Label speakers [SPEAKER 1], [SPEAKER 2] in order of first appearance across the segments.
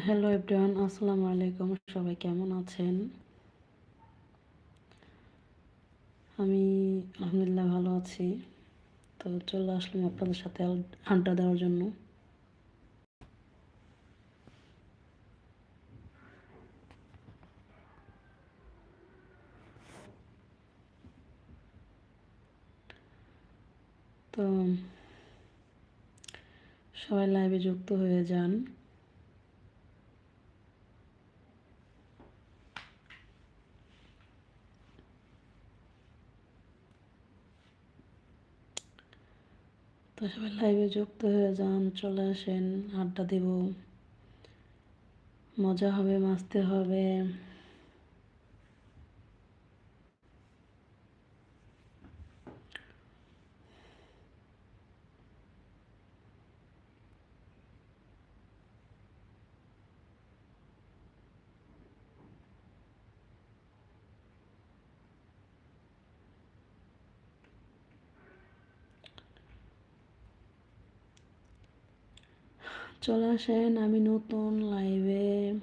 [SPEAKER 1] Hello everyone, আসসালামু আলাইকুম। সবাই কেমন আছেন? আমি আলহামদুলিল্লাহ ভালো আছি। তো চলে আসলাম আপনাদের সাথে আড্ডা দেওয়ার জন্য। তো সবাই লাইভে যুক্ত হয়ে যান। তো সবাই লাইভে যুক্ত হয়ে যান চলে আসেন আড্ডা দেব। মজা হবে মাস্তে হবে। চলে আসেন, আমি নতুন লাইভে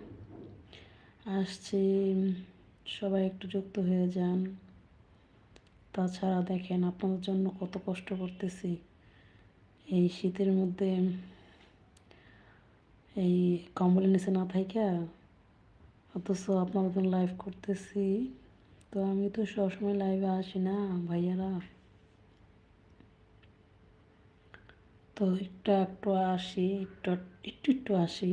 [SPEAKER 1] আসছি। সবাই একটু যুক্ত হয়ে যান। তাছাড়া দেখেন, আপনাদের জন্য কত কষ্ট করতেছি। এই শীতের মধ্যে, এই কম্বলের নিচে না থাইকা, অথচ আপনাদের লাইভ করতেছি। তো আমি তো সবসময় লাইভে আসি না, ভাইয়ারা। তো একটু একটু আসি, একটু একটু একটু আসি।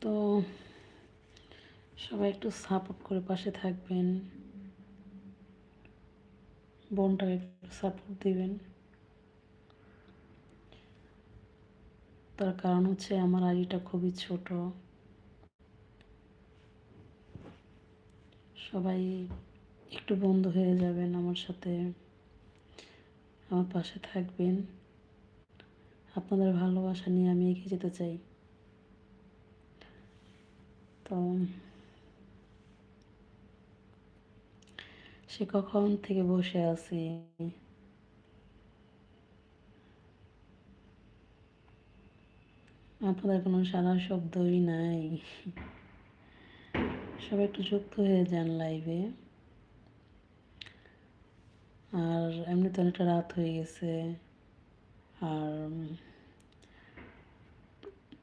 [SPEAKER 1] তো সবাই একটু সাপোর্ট করে পাশে থাকবেন। বোনটাকে একটু সাপোর্ট দিবেন। তার কারণ হচ্ছে আমার আইডিটা খুবই ছোট। সবাই একটু বন্ধ হয়ে যাবেন আমার সাথে। আমার পাশে থাকবেন। আপনাদের ভালোবাসা নিয়ে আমি এগিয়ে যেতে চাই। তো সে কখন থেকে বসে আছি? আপনাদের কোনো সারা শব্দই নাই। সবাই একটু যুক্ত হয়ে যান লাইভে আর এমনিতে অনেকটা রাত হয়ে গেছে। আর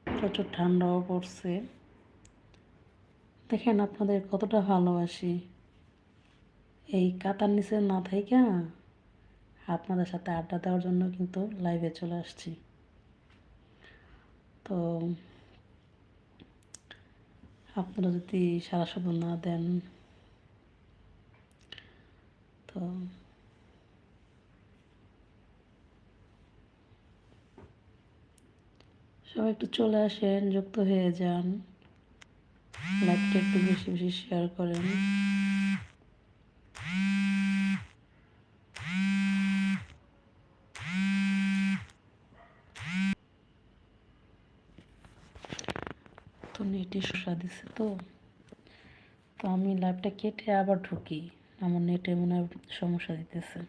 [SPEAKER 1] প্রচুর ঠান্ডাও পড়ছে। দেখেন আপনাদের কতটা ভালোবাসি। এই কাতার নিচে না থাইকা আপনাদের সাথে আড্ডা দেওয়ার জন্য কিন্তু লাইভে চলে আসছি। তো, আপনারা যদি সারা শব্দ না দেন, তো সবাই একটু চলে আসেন, যুক্ত হয়ে যান। লাইভটা একটু বেশি বেশি শেয়ার করেন। তো নেটে শসা দিছে তো। তো আমি লাইভটা কেটে আবার ঢুকি। আমার নেটে মনে হয় সমস্যা দিতেছে।